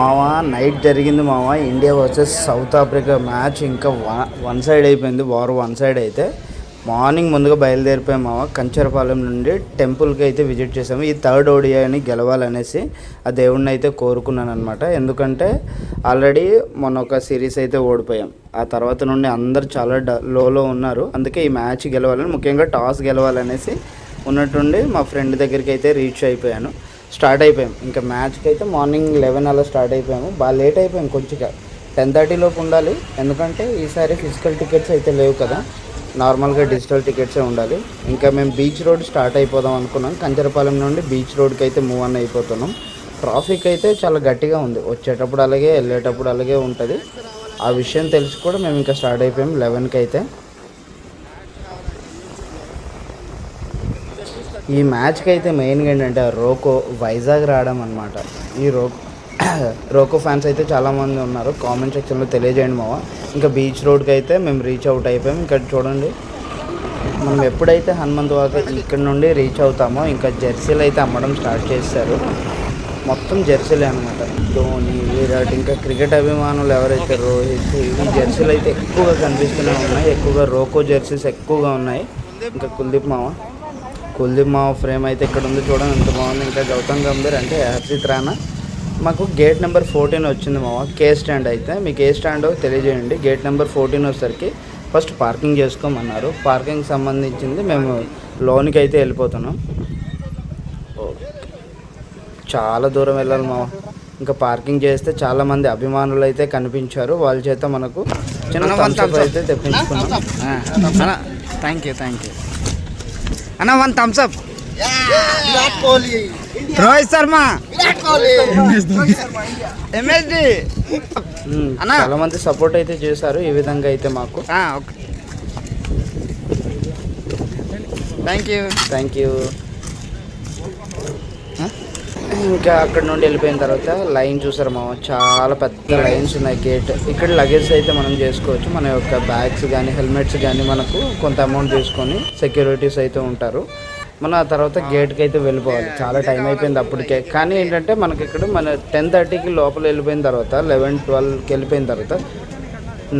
మావా నైట్ జరిగింది మావా India versus South Africa match ఇంకా వన్ సైడ్ అయిపోయింది వార్ వన్ సైడ్ అయితే. మార్నింగ్ ముందుగా బయలుదేరిపోయాం మావా కంచరపాలెం నుండి టెంపుల్కి అయితే విజిట్ చేసాము ఈ థర్డ్ ఓడియాని గెలవాలనేసి ఆ దేవుడిని అయితే కోరుకున్నాను అనమాట ఎందుకంటే ఆల్రెడీ మొన్న ఒక సిరీస్ అయితే ఓడిపోయాం. ఆ తర్వాత నుండి అందరు చాలా డ లోలో ఉన్నారు. అందుకే ఈ మ్యాచ్ గెలవాలని ముఖ్యంగా టాస్ గెలవాలనేసి ఉన్నట్టుండి మా ఫ్రెండ్ దగ్గరికి అయితే రీచ్ అయిపోయాను. స్టార్ట్ అయిపోయాం. ఇంకా మ్యాచ్కి అయితే మార్నింగ్ లెవెన్ అలా స్టార్ట్ అయిపోయాము. బాగా లేట్ అయిపోయాం కొంచెం టెన్ థర్టీ లోపు ఉండాలి. ఎందుకంటే ఈసారి ఫిజికల్ టికెట్స్ అయితే లేవు కదా. నార్మల్గా డిజిటల్ టికెట్సే ఉండాలి. ఇంకా మేము బీచ్ రోడ్ స్టార్ట్ అయిపోదాం అనుకున్నాం. కంచరపాలెం నుండి బీచ్ రోడ్కి అయితే మూవ్ అన్ అయిపోతున్నాం. ట్రాఫిక్ అయితే చాలా గట్టిగా ఉంది. వచ్చేటప్పుడు అలాగే వెళ్ళేటప్పుడు అలాగే ఉంటుంది. ఆ విషయం తెలిసి కూడా మేము ఇంకా స్టార్ట్ అయిపోయాం లెవెన్కి అయితే. ఈ మ్యాచ్కి అయితే మెయిన్గా ఏంటంటే రోకో వైజాగ్ రావడం అనమాట ఈ రో రోకో ఫ్యాన్స్ అయితే చాలామంది ఉన్నారు. కామెంట్ సెక్షన్లో తెలియజేయండి మావా. ఇంకా బీచ్ రోడ్కి అయితే మేము రీచ్ అవుట్ అయిపోయాం. ఇక్కడ చూడండి. మనం ఎప్పుడైతే హనుమంత్ వాక ఇక్కడ నుండి రీచ్ అవుతామో ఇంకా జెర్సీలు అయితే అమ్మడం స్టార్ట్ చేస్తారు మొత్తం జెర్సీలే అనమాట ధోని విరాట్ ఇంకా క్రికెట్ అభిమానులు ఎవరైతే రోహిత్ ఈ జెర్సీలు అయితే ఎక్కువగా కనిపిస్తూనే ఉన్నాయి. ఎక్కువగా రోకో జెర్సీస్ ఎక్కువగా ఉన్నాయి. ఇంకా కుల్దీప్ మామ కుల్దీప్ మావ ఫ్రేమ్ అయితే ఇక్కడ ఉంది చూడండి ఎంత బాగుంది. ఇంకా గౌతమ్ గంభీర్ అంటే హర్షిత్ రాణా మాకు గేట్ నెంబర్ ఫోర్టీన్ వచ్చింది మావ కే స్టాండ్ అయితే. మీకు ఏ స్టాండ్ తెలియజేయండి. గేట్ నెంబర్ ఫోర్టీన్ వచ్చేసరికి ఫస్ట్ పార్కింగ్ చేసుకోమన్నారు. పార్కింగ్ సంబంధించింది మేము లోనికి అయితే వెళ్ళిపోతున్నాం. చాలా దూరం వెళ్ళాలి మావ ఇంకా పార్కింగ్ చేస్తే చాలా మంది అభిమానులు అయితే కనిపించారు. వాళ్ళ చేత మనకు చిన్న అయితే తెప్పించుకున్నాం. థ్యాంక్ యూ థ్యాంక్ యూ అన్న one thumbs up Virat Kohli Rohit Sharma. Virat Kohli MSD అన్న. చాలా మంది సపోర్ట్ అయితే చేశారు ఈ విధంగా అయితే మాకు. థ్యాంక్ యూ థ్యాంక్ యూ ఇంకా అక్కడ నుండి వెళ్ళిపోయిన తర్వాత లైన్ చూసారు మామ. చాలా పెద్ద లైన్స్ ఉన్నాయి గేట్. ఇక్కడ లగేజ్ అయితే మనం చేసుకోవచ్చు. మన యొక్క బ్యాగ్స్ కానీ హెల్మెట్స్ కానీ మనకు కొంత అమౌంట్ తీసుకొని సెక్యూరిటీస్ అయితే ఉంటారు. మనం ఆ తర్వాత గేట్కి అయితే వెళ్ళిపోవాలి. చాలా టైం అయిపోయింది అప్పటికే. కానీ ఏంటంటే మనకి ఇక్కడ మన టెన్ థర్టీకి లోపల వెళ్ళిపోయిన తర్వాత లెవెన్ ట్వెల్వ్కి వెళ్ళిపోయిన తర్వాత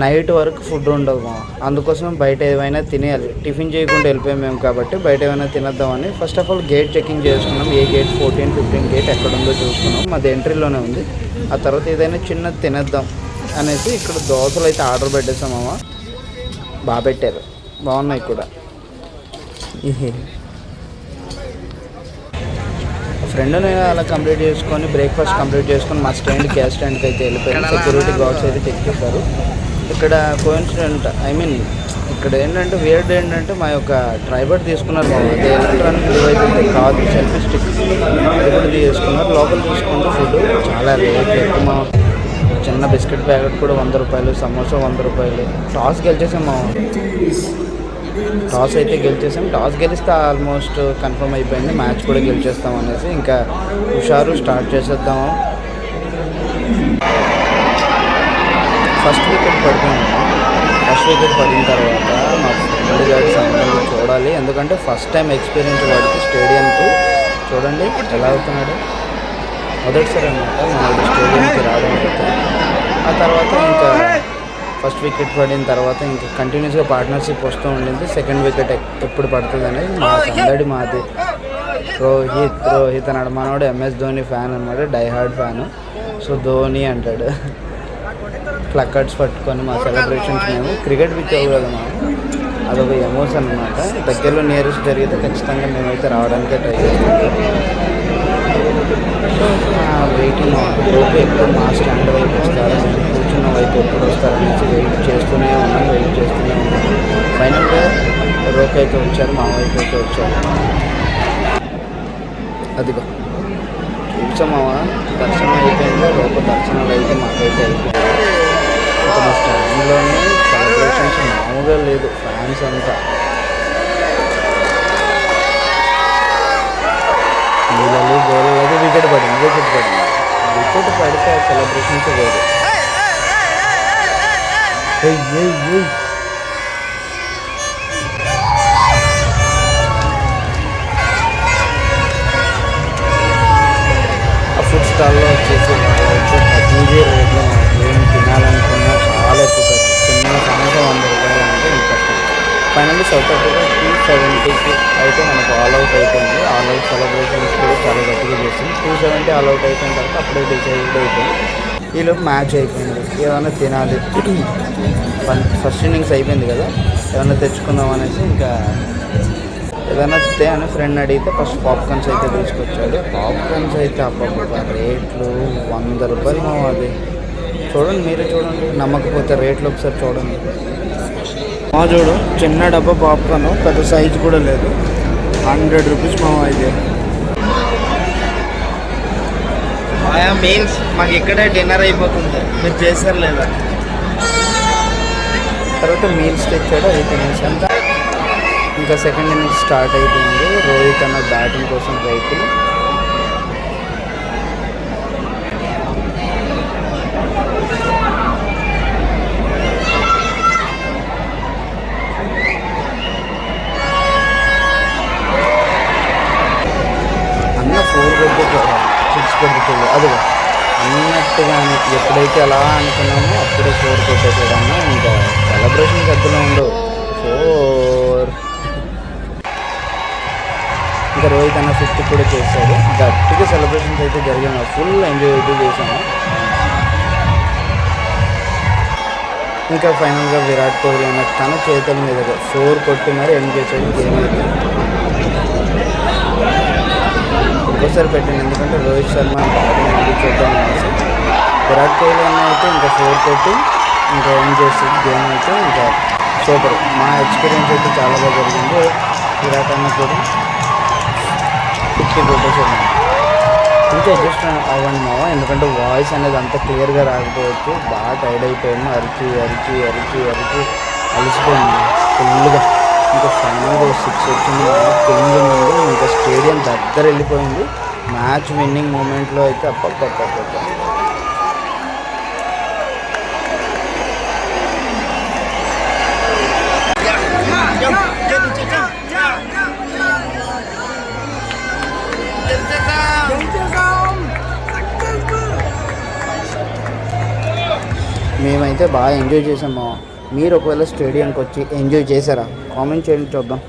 నైట్ వరకు ఫుడ్ ఉండదు మా అందుకోసం బయట ఏమైనా తినేయాలి. టిఫిన్ చేయకుండా వెళ్ళిపోయాం మేము కాబట్టి బయట ఏమైనా తినద్దామని first of all gate checking చేసుకున్నాం. ఏ గేట్ ఫోర్టీన్ ఫిఫ్టీన్ గేట్ ఎక్కడ ఉందో చూసుకున్నాం. మాది ఎంట్రీలోనే ఉంది. ఆ తర్వాత ఏదైనా చిన్నది తినేద్దాం అనేసి ఇక్కడ దోశలు అయితే ఆర్డర్ పెట్టేసాం మామ. బాగా పెట్టారు. బాగున్నాయి కూడా. ఫ్రెండ్ నేను అలా కంప్లీట్ చేసుకొని బ్రేక్ఫాస్ట్ కంప్లీట్ చేసుకొని మా స్టాండ్ గ్యాస్ స్టాండ్కి అయితే వెళ్ళిపోయాను సెక్యూరిటీ గార్డ్స్ అయితే చెక్ చేశారు. ఇక్కడ కోయిన్సిడెంట్ ఐ మీన్ ఇక్కడ ఏంటంటే వేర్డ్ ఏంటంటే మా యొక్క డ్రైవర్ తీసుకున్నారు బాబు. అది ఎలక్ట్రానిక్ డివైస్ అయితే కాదు సెల్ఫీ స్టిక్ అది కూడా తీసుకున్నారు. లోపల తీసుకుంటే ఫుడ్ చాలా రేట్ ఎక్కువ. మా చిన్న బిస్కెట్ ప్యాకెట్ కూడా వంద రూపాయలు సమోసా వంద రూపాయలు. టాస్ గెలిచేసాం మా టాస్ అయితే గెలిచేసాం. టాస్ గెలిస్తే ఆల్మోస్ట్ కన్ఫర్మ్ అయిపోయింది. మ్యాచ్ కూడా గెలిచేస్తాం అనేసి ఇంకా హుషారు స్టార్ట్ చేసేద్దాము ఫస్ట్ వికెట్ పడుతుంది ఫస్ట్ వికెట్ పడిన తర్వాత మా ఫ్రెండ్ గారి సంబంధం చూడాలి. ఎందుకంటే ఫస్ట్ టైం ఎక్స్పీరియన్స్ వాడికి స్టేడియంకి. చూడండి ఎలా అవుతున్నాడు. మొదటిసారి అనమాట మన స్టేడియంకి రావడం ఆ తర్వాత ఇంకా ఫస్ట్ వికెట్ పడిన తర్వాత ఇంకా కంటిన్యూస్గా పార్ట్నర్షిప్ వస్తూ ఉండింది. సెకండ్ వికెట్ ఎప్పుడు పడుతుంది అనేది మా సందడి మాది. రోహిత్ రోహిత్ అన్నాడు మనవాడు ఎంఎస్ ధోని ఫ్యాన్ అనమాట డైహార్డ్ ఫ్యాన్. సో ధోని అంటాడు. ప్లక్కర్డ్స్ పట్టుకొని మా సెలబ్రేషన్స్ మేము. క్రికెట్ పిచ్ కదా అదొక ఎమోషన్ అనమాట దగ్గరలో నియరెస్ట్ జరిగితే ఖచ్చితంగా మేమైతే రావడానికే ట్రై చేస్తాం. వెయిటింగ్ లోపు ఎప్పుడు మా స్టాండ్ వైపు వస్తారు. కూర్చున్న వైపు ఎప్పుడు వస్తారనేసి వెయిట్ చేస్తూనే ఉన్నాం వెయిట్ చేస్తూనే ఉన్నాం. ఫైనల్గా రోక్ అయితే వచ్చారు మా వైపు అయితే వచ్చారు. అదిగో. చూసామా దర్శనం అయిపోయింది. లోప దర్శనాలు అయితే స్టాండ్లోనే సెలబ్రేషన్స్ మామూలుగా లేదు ఫ్యాన్స్ అంతా. నీళ్ళు గోలు లేదు వికెట్ పడింది? వికెట్ పడింది. వికెట్ పడితే సెలబ్రేషన్స్ లేదు ఆ ఫుడ్ స్టాల్లో వచ్చేసి ఈజీ రేట్లో మనం తినాలనుకున్నా చాలా ఎక్కువ చిన్న సమోసా వంద రూపాయలు అంటే ఇంట్రెస్ట్ ఫైనల్లీ సౌకర్యంగా టూ సెవెంటీకి అయితే మనకు ఆల్ అవుట్ అయిపోయింది ఆల్ అవుట్ సెలబ్రేషన్స్ కూడా చాలా గట్టిగా చేసింది టూ సెవెంటీ ఆల్ అవుట్ అయిపోయిన తర్వాత అప్పుడే డిసైడ్ అయిపోయింది ఈలోపు మ్యాచ్ అయిపోయింది ఏమైనా తినాలి ఫస్ట్ ఇన్నింగ్స్ అయిపోయింది కదా ఏమైనా తెచ్చుకుందాం అనేసి ఇంకా ఏదైనా తే అని ఫ్రెండ్ అడిగితే ఫస్ట్ పాప్కార్న్స్ అయితే తీసుకొచ్చాడు. పాప్కార్న్స్ అయితే అబ్బబ్బ రేట్లు వంద రూపాయలు మామ అది చూడండి మీరే చూడండి. నమ్మకపోతే రేట్లు ఒకసారి చూడండి. మా చూడు చిన్న డబ్బా పాప్కార్న్ పెద్ద సైజ్ కూడా లేదు. హండ్రెడ్ రూపీస్ మామ ఇది ఆయా మీల్స్ మాకు ఇక్కడే డిన్నర్ అయిపోతుంది. మీరు చేస్తారు లేదా? తర్వాత మీల్స్ తెచ్చాడు అవి తినేసాం. ఇంకా సెకండ్ ఇన్నింగ్స్ స్టార్ట్ అయిపోయింది. రోహిత్ అన్న బ్యాటింగ్ కోసం రైతులు అన్న ఫోర్ సిక్స్ కొట్టుకోవాలి అదిగో అన్నట్టుగానే ఎప్పుడైతే అలా అనుకున్నామో అప్పుడే ఫోర్ కొట్టేసాడు అన్న ఇంకా సెలబ్రేషన్ పెద్దలో ఉండవు. సో ఇంకా రోహిత్ అన్న ఫిఫ్త్ కూడా చేశాడు. గట్టిగా సెలబ్రేషన్స్ అయితే జరిగాయి. ఫుల్ ఎంజాయ్ అయితే చేశాము. ఇంకా ఫైనల్గా విరాట్ కోహ్లీ అన్న తన చేతుల మీద ఫోర్ కొట్టినారు మరి చేశాడు. గేమ్ అయితే. పెట్టింది ఎందుకంటే రోహిత్ శర్మ బ్యాటింగ్ చేద్దాం అనేసి. విరాట్ కోహ్లీ అన్న అయితే ఇంకా ఫోర్ కొట్టి ఇంకా ఏం చేస్తుంది గేమ్ అయితే ఇంకా సూపర్ మా ఎక్స్పీరియన్స్ అయితే చాలా బాగా జరిగింది. విరాట్ అన్న కూడా. ఫిఫ్టీ కొట్టేసాడు ఇంకా అడ్జస్ట్ అవ్వండి ఎందుకంటే వాయిస్ అనేది అంత క్లియర్గా రాకపోవచ్చు. బాగా టైర్డ్ అయిపోయాము అరిచి అరిచి అరిచి అరిచి అలసిపోయింది ఫుల్గా ఇంకా ఫైనల్గా సిక్స్ వచ్చింది కింద ఉంది. ఇంకా స్టేడియం దగ్గర వెళ్ళిపోయింది. మ్యాచ్ విన్నింగ్ మూమెంట్లో అయితే అప్పప్పప్ప మేమైతే బాగా ఎంజాయ్ చేసాము మీరు ఒకవేళ స్టేడియంకి వచ్చి ఎంజాయ్ చేశారా? కామెంట్ చేయండి చూద్దాం.